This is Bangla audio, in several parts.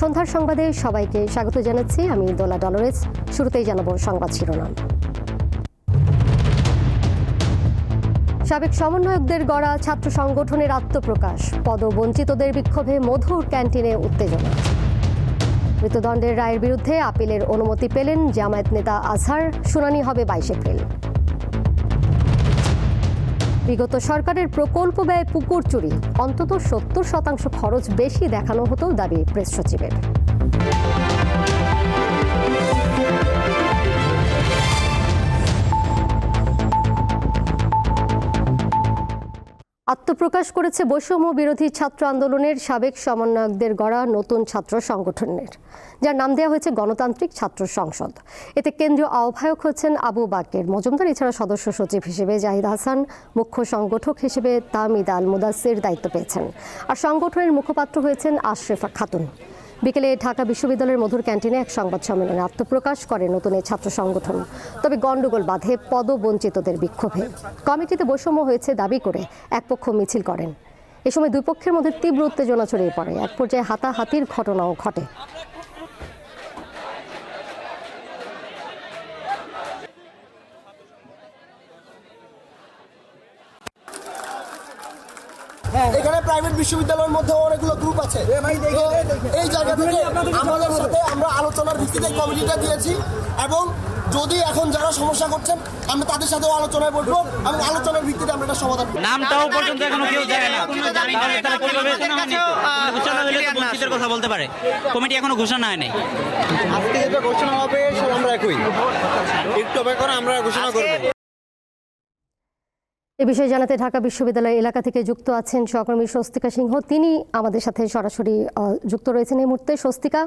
সন্ধ্যার সংবাদে সবাইকে স্বাগত জানাচ্ছি। আমি দোলা ডলরেস শুরুতেই জানাব সংবাদ শিরোনাম। সাবেক সমন্বয়কদের গড়া ছাত্র সংগঠনের আত্মপ্রকাশ। পদবঞ্চিতদের বিক্ষোভে মধুর ক্যান্টিনে উত্তেজনা। মৃত্যুদণ্ডের রায়ের বিরুদ্ধে আপিলের অনুমতি পেলেন জামায়াত নেতা আজহার। শুনানি হবে বাইশ এপ্রিল। বিগত সরকারের প্রকল্প ব্যয় পুকুর চুরি। অন্তত সত্তর শতাংশ খরচ বেশি দেখানো হতেও দাবি প্রেস সচিবের। আত্মপ্রকাশ করেছে বৈষম্য বিরোধী ছাত্র আন্দোলনের সাবেক সমন্বয়কদের গড়া নতুন ছাত্র সংগঠনের, যার নাম দেওয়া হয়েছে গণতান্ত্রিক ছাত্র সংসদ। এতে কেন্দ্রীয় আহ্বায়ক হচ্ছেন আবু বাকের। মজুমদার, এছাড়া সদস্য সচিব হিসেবে জাহিদ হাসান, মুখ্য সংগঠক হিসেবে তামিদ আল মুদাসের দায়িত্ব পেয়েছেন। আর সংগঠনের মুখপাত্র হয়েছেন আশরেফা খাতুন। বিকেলে ঢাকা বিশ্ববিদ্যালয়ের মধুর ক্যান্টিনে এক সংবাদ সম্মেলনে আত্মপ্রকাশ করে নতুন এই ছাত্র সংগঠন। তবে গণ্ডগোল বাধে পদবঞ্চিতদের বিক্ষোভে। কমিটিতে বৈষম্য হয়েছে দাবি করে একপক্ষ মিছিল করেন। এ সময় দুই পক্ষের মধ্যে তীব্র উত্তেজনা ছড়িয়ে পড়ে। এক পর্যায়ে হাতাহাতির ঘটনাও ঘটে এখানে প্রাইভেট বিশ্ববিদ্যালয়ের মধ্যে অনেকগুলো গ্রুপ আছে। এই জায়গা থেকে আমাদের সাথে আমরা আলোচনার ভিত্তিতে কমিটিটা দিয়েছি এবং যদি এখন যারা সমস্যা করছেন আমরা তাদের সাথেও আলোচনায় বসবো। এবং আলোচনার ভিত্তিতে আমরা এটা সমাধান করব। নামটাও পর্যন্ত এখনও কেউ জানে না। ঘোষণা হলে তো বঞ্চিতের কথা বলতে পারে। কমিটি এখনও ঘোষণা হয় নাই আজকে যেটা ঘোষণা হবে সব আমরা একই। একটু অপেক্ষা করে আমরা ঘোষণা করব। এ বিষয়ে জানাতে ঢাকা বিশ্ববিদ্যালয় এলাকা থেকে যুক্ত আছেন সহকর্মী স্বস্তিকা সিংহ। তিনি আমাদের সাথে সরাসরি যুক্ত রয়েছেন এই মুহূর্তে। স্বস্তিকা,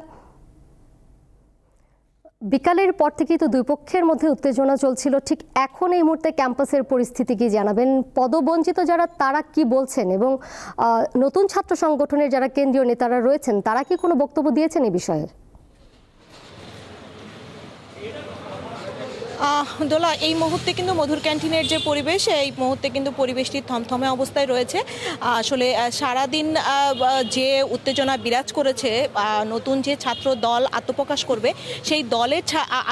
বিকালের পর থেকেই তো দুই পক্ষের মধ্যে উত্তেজনা চলছিল। ঠিক এখন এই মুহূর্তে ক্যাম্পাসের পরিস্থিতি কি জানাবেন? পদবঞ্চিত যারা, তারা কি বলছেন? এবং নতুন ছাত্র সংগঠনের যারা কেন্দ্রীয় নেতারা রয়েছেন, তারা কি কোনো বক্তব্য দিয়েছেন এই বিষয়ে? দোলা, এই মুহূর্তে কিন্তু মধুর ক্যান্টিনের যে পরিবেশ, এই মুহূর্তে কিন্তু পরিবেশটি থমথমে অবস্থায় রয়েছে। আসলে সারাদিন যে উত্তেজনা বিরাজ করেছে নতুন যে ছাত্র দল আত্মপ্রকাশ করবে, সেই দলের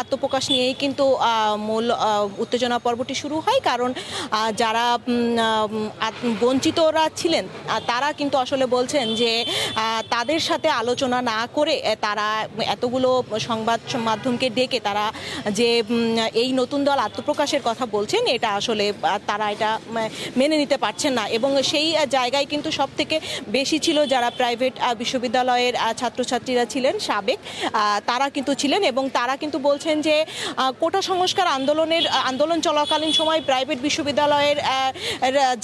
আত্মপ্রকাশ নিয়েই কিন্তু মূল উত্তেজনা পর্বটি শুরু হয়। কারণ যারা বঞ্চিতরা ছিলেন তারা কিন্তু আসলে বলছেন যে তাদের সাথে আলোচনা না করে তারা এতগুলো সংবাদ মাধ্যমকে ডেকে তারা যে এই নতুন দল আত্মপ্রকাশের কথা বলছেন, এটা আসলে তারা এটা মেনে নিতে পারছেন না। এবং সেই জায়গায় কিন্তু সব থেকে বেশি ছিল যারা প্রাইভেট বিশ্ববিদ্যালয়ের ছাত্রছাত্রীরা ছিলেন, সাবেক তারা কিন্তু ছিলেন এবং তারা কিন্তু বলছেন যে কোটা সংস্কার আন্দোলনের আন্দোলন চলাকালীন সময় প্রাইভেট বিশ্ববিদ্যালয়ের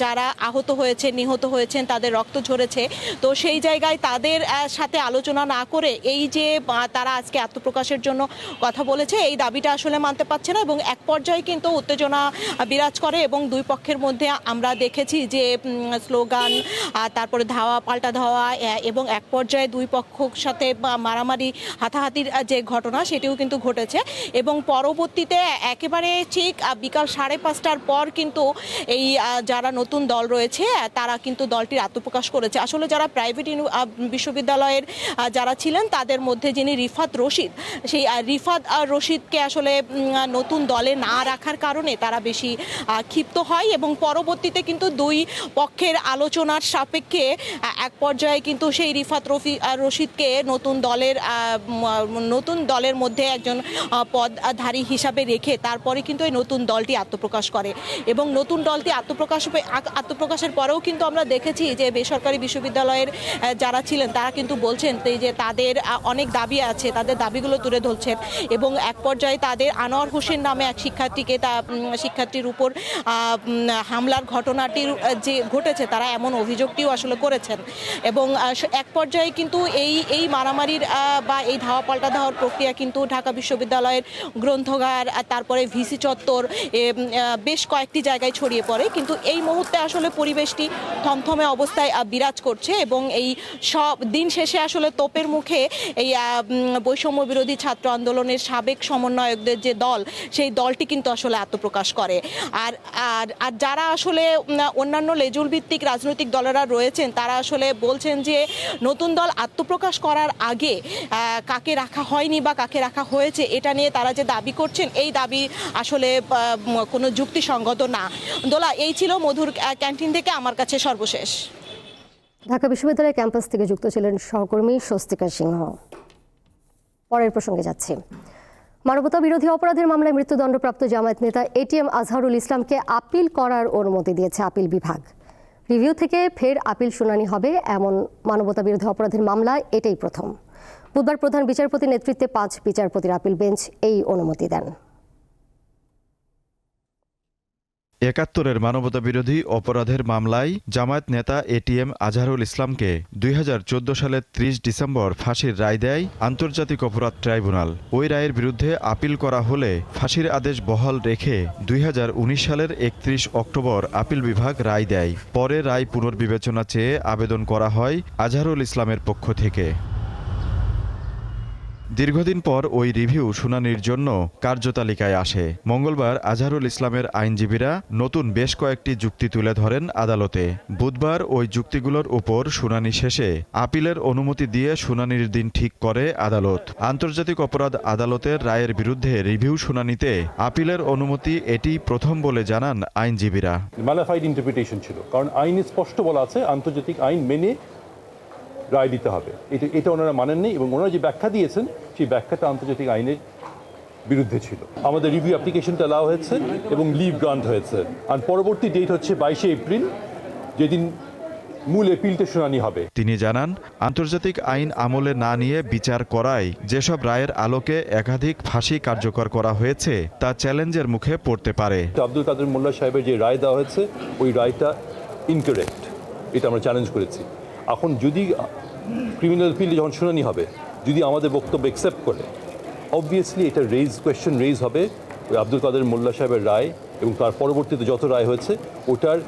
যারা আহত হয়েছে, নিহত হয়েছেন, তাদের রক্ত ঝরেছে। তো সেই জায়গায় তাদের সাথে আলোচনা না করে এই যে তারা আজকে আত্মপ্রকাশের জন্য কথা বলেছে, এই দাবিটা আসলে মানতে পারছে না। এবং এক পর্যায়ে কিন্তু উত্তেজনা বিরাজ করে এবং দুই পক্ষের মধ্যে আমরা দেখেছি যে স্লোগান তারপরে ধাওয়া পাল্টা ধাওয়া এবং এক পর্যায়ে দুই পক্ষর সাথে মারামারি হাতাহাতির যে ঘটনা সেটিও কিন্তু ঘটেছে। এবং পরবর্তীতে একেবারে ঠিক বিকাল সাড়ে পাঁচটার পর কিন্তু এই যারা নতুন দল রয়েছে তারা কিন্তু দলটির আত্মপ্রকাশ করেছে। আসলে যারা প্রাইভেট বিশ্ববিদ্যালয়ের যারা ছিলেন তাদের মধ্যে যিনি রিফাত রশিদ সেই রিফাত রশিদকে আসলে আহ, নতুন দলে না রাখার কারণে তারা বেশি ক্ষিপ্ত হয় এবং পরবর্তীতে কিন্তু দুই পক্ষের আলোচনার সাপেক্ষে এক পর্যায়ে কিন্তু সেই রিফাত রফি রশিদকে নতুন দলের নতুন দলের মধ্যে একজন পদধারী হিসাবে রেখে তারপরে কিন্তু এই নতুন দলটি আত্মপ্রকাশ করে। এবং নতুন দলটি আত্মপ্রকাশ আত্মপ্রকাশের পরেও কিন্তু আমরা দেখেছি যে বেসরকারি বিশ্ববিদ্যালয়ের যারা ছিলেন তারা কিন্তু বলছেন যে তাদের অনেক দাবি আছে, তাদের দাবিগুলো তুলে ধরছেন। এবং এক পর্যায়ে তাদের আনোয়ার হোসেন নামে এক শিক্ষার্থীকে তা শিক্ষার্থীর উপর হামলার ঘটনাটির যে ঘটেছে তারা এমন অভিযোগটিও আসলে করেছেন। এবং এক পর্যায়ে কিন্তু এই এই মারামারির বা এই ধাওয়া পাল্টা ধাওয়ার প্রক্রিয়া কিন্তু ঢাকা বিশ্ববিদ্যালয়ের গ্রন্থগার তারপরে ভিসি চত্বর বেশ কয়েকটি জায়গায় ছড়িয়ে পড়ে। কিন্তু এই মুহূর্তে আসলে পরিবেশটি থমথমে অবস্থায় বিরাজ করছে এবং এই সব, দিন শেষে আসলে তোপের মুখে এই বৈষম্য বিরোধী ছাত্র আন্দোলনের সাবেক সমন্বয়কদের যে দল সেই দলটি কিন্তু আসলে আত্মপ্রকাশ করে। আর আর আর যারা আসলে অন্যান্য লেজুল ভিত্তিক রাজনৈতিক দলেরা রয়েছেন, তারা আসলে বলছেন যে নতুন দল আত্মপ্রকাশ করার আগে কাকে রাখা হয়নি বা কাকে রাখা হয়েছে এটা নিয়ে তারা যে দাবি করছেন, এই দাবি আসলে কোনো যুক্তিসঙ্গত না। দোলা, এই ছিল মধুর ক্যান্টিন থেকে আমার কাছে সর্বশেষ। ঢাকা বিশ্ববিদ্যালয়ের ক্যাম্পাস থেকে যুক্ত ছিলেন সহকর্মী স্বস্তিকা সিংহ। পরের প্রসঙ্গে যাচ্ছি। মানবতা বিরোধী অপরাধের মামলায় মৃত্যুদণ্ডপ্রাপ্ত জামায়াত নেতা এটিএম আজহারুল ইসলামকে আপিল করার অনুমতি দিয়েছে আপিল বিভাগ। রিভিউ থেকে ফের আপিল শুনানি হবে, এমন মানবতা বিরোধী অপরাধের মামলা এটাই প্রথম। বুধবার প্রধান বিচারপতি নেতৃত্বে পাঁচ বিচারপতির আপিল বেঞ্চ এই অনুমতি দেন। একাত্তরের মানবতা বিরোধী অপরাধের মামলায় জামায়াত নেতা এটিএম আজহারুল ইসলামকে দুই হাজার চোদ্দ সালের ত্রিশ ডিসেম্বর ফাঁসির রায় দেয় আন্তর্জাতিক অপরাধ ট্রাইব্যুনাল। ওই রায়ের বিরুদ্ধে আপিল করা হলে ফাঁসির আদেশ বহাল রেখে দুই হাজার উনিশ সালের একত্রিশ অক্টোবর আপিল বিভাগ রায় দেয়। পরে রায় পুনর্বিবেচনা চেয়ে আবেদন করা হয় আজহারুল ইসলামের পক্ষ থেকে। দীর্ঘদিন পর ওই রিভিউ শুনানির জন্য কার্যতালিকায় আসে। মঙ্গলবার আজহারুল ইসলামের আইনজীবীরা নতুন বেশ কয়েকটি যুক্তি তুলে ধরেন আদালতে। বুধবার ওই যুক্তিগুলোর উপর শুনানি শেষে আপিলের অনুমতি দিয়ে শুনানির দিন ঠিক করে আদালত। আন্তর্জাতিক অপরাধ আদালতের রায়ের বিরুদ্ধে রিভিউ শুনানিতে আপিলের অনুমতি এটি প্রথম বলে জানান আইনজীবীরা। ছিল, কারণ আইন স্পষ্ট বলা আছে, আন্তর্জাতিক আইন মেনে রায় দিতে হবে। এটা এটা ওনারা মানেননি এবং ওনারা যে ব্যাখ্যা দিয়েছেন সেই ব্যাখ্যাটা আন্তর্জাতিক আইনের বিরুদ্ধে ছিল। আমাদের রিভিউ অ্যাপ্লিকেশনটা দেওয়া হয়েছে এবং লিভ গ্রান্ট হয়েছে। আর পরবর্তী ডেট হচ্ছে বাইশে এপ্রিল যেদিন মূল এপিলটা শুনানি হবে। তিনি জানান আন্তর্জাতিক আইন আমলে না নিয়ে বিচার করায় যেসব রায়ের আলোকে একাধিক ফাঁসি কার্যকর করা হয়েছে তা চ্যালেঞ্জের মুখে পড়তে পারে। আব্দুল কাদের মোল্লা সাহেবের যে রায় দেওয়া হয়েছে ওই রায়টা ইনকারেক্ট এটা আমরা চ্যালেঞ্জ করেছি। এখন যদি ক্রিমিনাল ফিল্ডে যখন শুনানি হবে, যদি আমাদের বক্তব্য অ্যাকসেপ্ট করে অবভিয়াসলি এটা রেজ কোয়েশ্চেন রেজ হবে, ওই আব্দুল কাদের মোল্লা সাহেবের রায় এবং তার পরবর্তীতে যত রায় হয়েছে, ওটার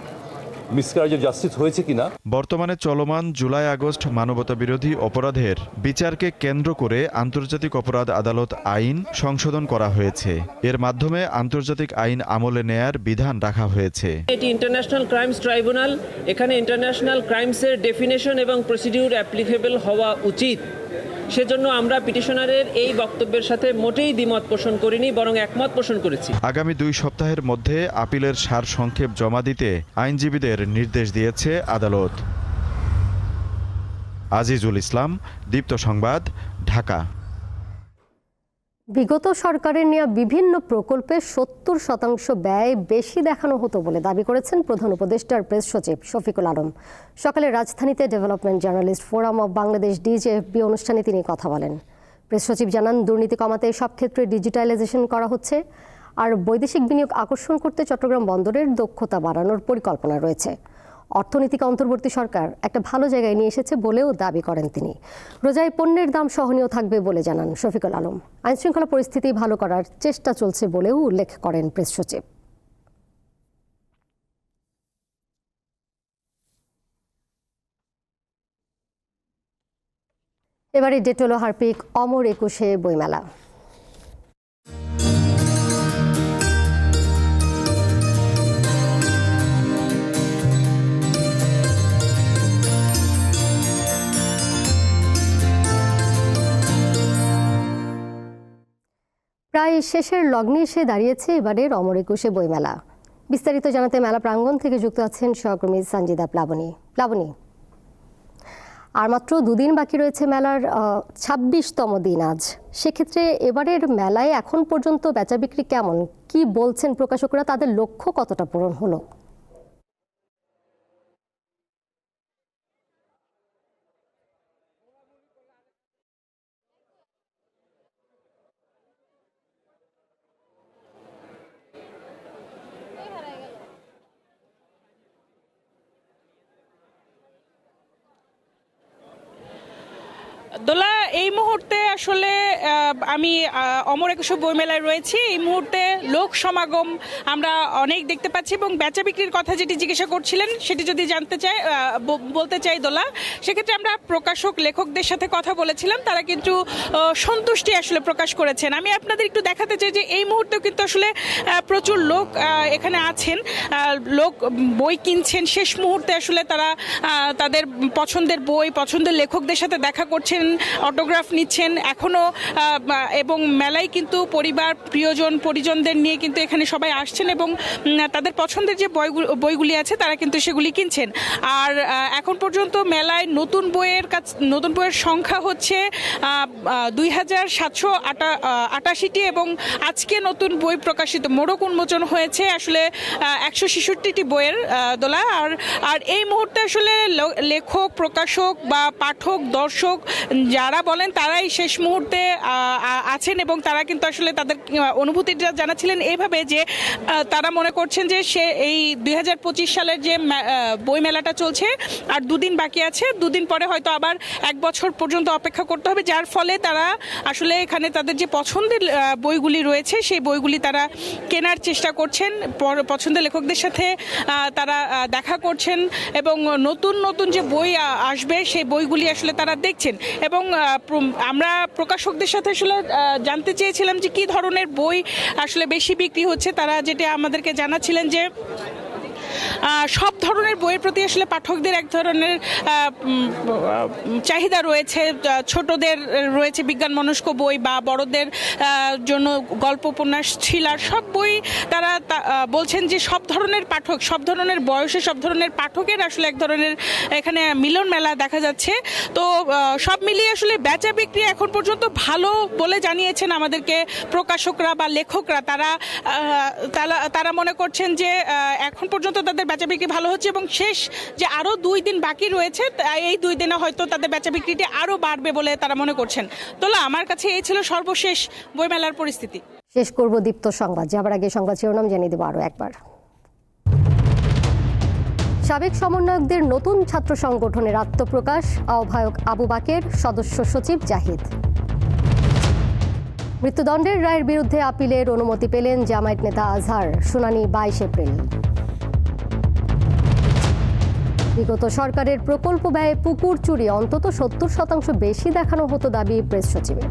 মিসক্যারেজ জাস্টিস হয়েছে কিনা? বর্তমানে চলমান জুলাই আগস্ট মানবতা বিরোধী অপরাধের বিচারকে কেন্দ্র করে আন্তর্জাতিক অপরাধ আদালত আইন সংশোধন করা হয়েছে। এর মাধ্যমে আন্তর্জাতিক আইন আমলে নেয়ার বিধান রাখা হয়েছে। এটি ইন্টারন্যাশনাল ক্রাইমস ট্রাইব্যুনাল এখানে ইন্টারন্যাশনাল ক্রাইমসের ডেফিনেশন এবং প্রসিডিউর অ্যাপ্লিকেবল হওয়া উচিত। সেজন্য আমরা পিটিশনারের এই বক্তব্যের সাথে মোটেই দ্বিমত পোষণ করিনি, বরং একমত পোষণ করেছি। আগামী দুই সপ্তাহের মধ্যে আপিলের সার সংক্ষেপ জমা দিতে আইনজীবীদের নির্দেশ দিয়েছে আদালত। আজিজুল ইসলাম, দীপ্ত সংবাদ, ঢাকা। বিগত সরকারের নেওয়া বিভিন্ন প্রকল্পে সত্তর শতাংশ ব্যয় বেশি দেখানো হতো বলে দাবি করেছেন প্রধান উপদেষ্টার প্রেস সচিব শফিকুল আলম। সকালে রাজধানীতে development journalist forum of Bangladesh DJFB অনুষ্ঠানে তিনি কথা বলেন। প্রেস সচিব জানান, দুর্নীতি কমাতে সব ক্ষেত্রে ডিজিটালাইজেশন করা হচ্ছে, আর বৈদেশিক বিনিয়োগ আকর্ষণ করতে চট্টগ্রাম বন্দরের দক্ষতা বাড়ানোর পরিকল্পনা রয়েছে। অর্থনীতিকে অন্তর্বর্তী সরকার একটা ভালো জায়গায় নিয়ে এসেছে বলেও দাবি করেন তিনি। রোজায় পণ্যের দাম সহনীয় থাকবে বলে জানান শফিকুল আলম। আইনশৃঙ্খলা পরিস্থিতি ভালো করার চেষ্টা চলছে বলেও উল্লেখ করেন প্রেস সচিব। এবারে ডেটোলো হারপিক অমর একুশে বইমেলা। প্রায় শেষের লগ্নে এসে দাঁড়িয়েছে এবারের অমর একুশে বইমেলা। বিস্তারিত জানাতে মেলা প্রাঙ্গণ থেকে যুক্ত আছেন সহকর্মী সঞ্জিদা প্লাবনী। প্লাবনী, আর মাত্র দুদিন বাকি রয়েছে মেলার ছাব্বিশতম দিন আজ। সেক্ষেত্রে এবারের মেলায় এখন পর্যন্ত বেচা বিক্রি কেমন? কি বলছেন প্রকাশকরা? তাদের লক্ষ্য কতটা পূরণ হলো? দোলা, এই মুহূর্তে আসলে আমি অমর একুশে বইমেলায় রয়েছি। এই মুহূর্তে লোক সমাগম আমরা অনেক দেখতে পাচ্ছি এবং বেচা বিক্রির কথা যেটি জিজ্ঞাসা করছিলেন, সেটি যদি জানতে চাই বলতে চাই দোলা, সেক্ষেত্রে আমরা প্রকাশক, লেখকদের সাথে কথা বলেছিলাম। তারা কিন্তু সন্তুষ্টি আসলে প্রকাশ করেছেন। আমি আপনাদের একটু দেখাতে চাই যে, এই মুহূর্তেও কিন্তু আসলে প্রচুর লোক এখানে আছেন। লোক বই কিনছেন। শেষ মুহূর্তে আসলে তারা তাদের পছন্দের বই, পছন্দের লেখকদের সাথে দেখা করছেন। অটোগ্রাফ নিচ্ছেন। এখনও এবং মেলায় কিন্তু পরিবার, প্রিয়জন, পরিজনদের নিয়ে কিন্তু এখানে সবাই আসছেন এবং তাদের পছন্দের যে বইগুলি আছে তারা কিন্তু সেগুলি কিনছেন। আর এখন পর্যন্ত মেলায় নতুন বইয়ের কাছ, নতুন বইয়ের সংখ্যা হচ্ছে দুই হাজার সাতশো আটাশিটি এবং আজকে নতুন বই প্রকাশিত। মোড়ক উন্মোচন হয়েছে আসলে একশো ছেষট্টিটি বইয়ের দোলা। আর আর এই মুহূর্তে আসলে লেখক, প্রকাশক বা পাঠক, দর্শক যারা বলেন তারাই শেষ মুহূর্তে আছেন এবং তারা কিন্তু আসলে তাদের অনুভূতিটা জানাচ্ছিলেন এইভাবে যে তারা মনে করছেন যে সে এই দুই হাজার পঁচিশ সালের যে বই মেলাটা চলছে আর দুদিন বাকি আছে, দুদিন পরে হয়তো আবার এক বছর পর্যন্ত অপেক্ষা করতে হবে, যার ফলে তারা আসলে এখানে তাদের যে পছন্দের বইগুলি রয়েছে সেই বইগুলি তারা কেনার চেষ্টা করছেন পছন্দের লেখকদের সাথে তারা দেখা করছেন এবং নতুন নতুন যে বই আসবে সেই বইগুলি আসলে তারা দেখছেন। এবং আমরা প্রকাশকদের সাথে আসলে জানতে চেয়েছিলাম যে কি ধরনের বই আসলে বেশি বিক্রি হচ্ছে। তারা যেটা আমাদেরকে জানাচ্ছিলেন যে সব ধরনের বইয়ের প্রতি আসলে পাঠকদের এক ধরনের চাহিদা রয়েছে। ছোটদের রয়েছে বিজ্ঞান মনস্ক বই বা বড়দের জন্য গল্প উপন্যাস থ্রিলার, সব বই তারা বলছেন যে সব ধরনের পাঠক, সব ধরনের বয়সে সব ধরনের পাঠকের আসলে এক ধরনের এখানে মিলন মেলা দেখা যাচ্ছে। তো সব মিলিয়ে আসলে বেচা বিক্রি এখন পর্যন্ত ভালো বলে জানিয়েছেন আমাদেরকে প্রকাশকরা বা লেখকরা। তারা তারা মনে করছেন যে এখন পর্যন্ত তাদের বেচা বিক্রি ভালো হচ্ছে এবং শেষ যে আরও দুই দিন বাকি রয়েছে এই দুই দিনে হয়তো তাদের বেচা বিক্রিটি আরও বাড়বে বলে তারা মনে করছেন। তোলা, আমার কাছে এই ছিল সর্বশেষ বইমেলার পরিস্থিতি। শেষ করব দীপ্ত সংবাদ। যাবার আগে সংবাদ শিরোনাম জানিয়ে দেবো আরও একবার। সাবেক সমন্বয়কদের নতুন ছাত্র সংগঠনের আত্মপ্রকাশ, আহ্বায়ক আবু বাকের, সদস্য সচিব জাহিদ। মৃত্যুদণ্ডের রায়ের বিরুদ্ধে আপিলের অনুমতি পেলেন জামায়াত নেতা আজহার, শুনানি বাইশ এপ্রিল। বিগত সরকারের প্রকল্প ব্যয়ে পুকুর চুরি অন্তত সত্তর শতাংশ বেশি দেখানো হতো দাবি প্রেস সচিবের।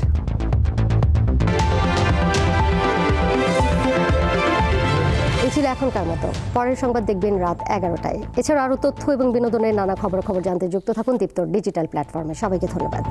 ছিল এখনকার মতো। পরের সংবাদ দেখবেন রাত এগারোটায়। এছাড়া আরও তথ্য এবং বিনোদনের নানা খবর খবর জানতে যুক্ত থাকুন দীপ্তর ডিজিটাল প্ল্যাটফর্মে। সবাইকে ধন্যবাদ।